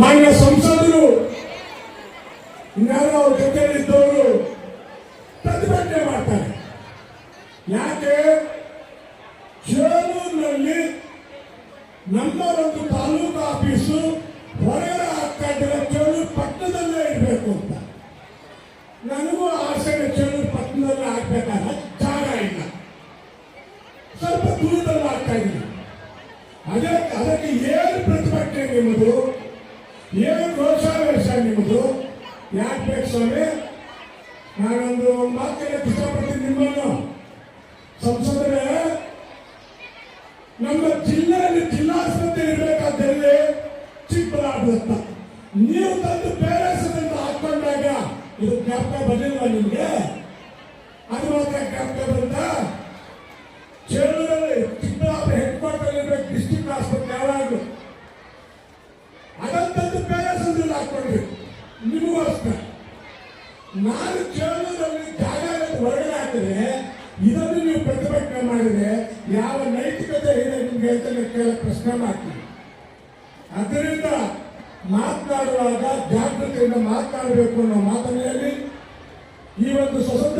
ಮಾನ್ಯ ಸಂಸದರು ಇನ್ನಾದ್ರೂ ಅವ್ರ ಜೊತೆಯಲ್ಲಿದ್ದವರು ಪ್ರತಿಭಟನೆ ಮಾಡ್ತಾರೆ. ಯಾಕೆ? ಚೇಳೂರಿನಲ್ಲಿ ನಮ್ಮ ಒಂದು ತಾಲೂಕು ಆಫೀಸು ಹೊರಗಡೆ ಆಗ್ತಾ ಇದ್ದರೆ ಚೇಳೂರು ಪಟ್ಟಣದಲ್ಲೇ ಇರಬೇಕು ಅಂತ. ನನಗೂ ಆಸೆ ಚೇಳೂರು ಪಟ್ಟಣದಲ್ಲೇ ಆಗ್ಬೇಕಾದ್ರೆ ಜಾಗ ಇಲ್ಲ. ಸ್ವಲ್ಪ ದೂರದಲ್ಲಿ ಆಗ್ತಾ ಇದ್ದೀನಿ. ಅದೇ ಅದಕ್ಕೆ ಏನು ಪ್ರತಿಭಟನೆ ನಿಮ್ಮದು? ಏನು ಸರ್ ನಿಮ್ಮದು? ಯಾಕೆ ಬೇಕು ಸ್ವಾಮಿ? ನಾನೊಂದು ಮಾತಿಗೆ ಇಷ್ಟಪಡ್ತೀನಿ ನಿಮ್ಮನ್ನು. ಸಂಸದರೇ, ನಮ್ಮ ಜಿಲ್ಲೆಯಲ್ಲಿ ಜಿಲ್ಲಾಸ್ಪತ್ರೆ ಇರಬೇಕಾದಲ್ಲಿ ಚಿಕ್ಕಬಳ್ಳಾಪುರ ನೀವು ತಂದು ಬೇರೆ ಹೆಸರಿಂದ ಹಾಕೊಂಡಾಗ ಇದು ಜ್ಞಾಪಕ ಬಂದಿಲ್ವ ನಿಮಗೆ? ಅದು ಮಾತ್ರ ಜ್ಞಾಪಕ ಬಂತ? ನಾನು ಜಾಗ ಇರೋದು ಹೊರಗಡೆ ಹಾಕಿದ್ರೆ ಇದನ್ನು ನೀವು ಪ್ರತಿಭಟನೆ ಮಾಡಿದ್ರೆ ಯಾವ ನೈತಿಕತೆ ಇದೆ ನಿಮ್ಗೆ ಅಂತ ಪ್ರಶ್ನೆ ಮಾಡ್ತೀನಿ. ಅದರಿಂದ ಮಾತನಾಡುವಾಗ ಜಾಗೃತಿಯಿಂದ ಮಾತನಾಡಬೇಕು ಅನ್ನೋ ಮಾತನೆಯಲ್ಲಿ ಈ ಒಂದು ಸ್ವತಂತ್ರ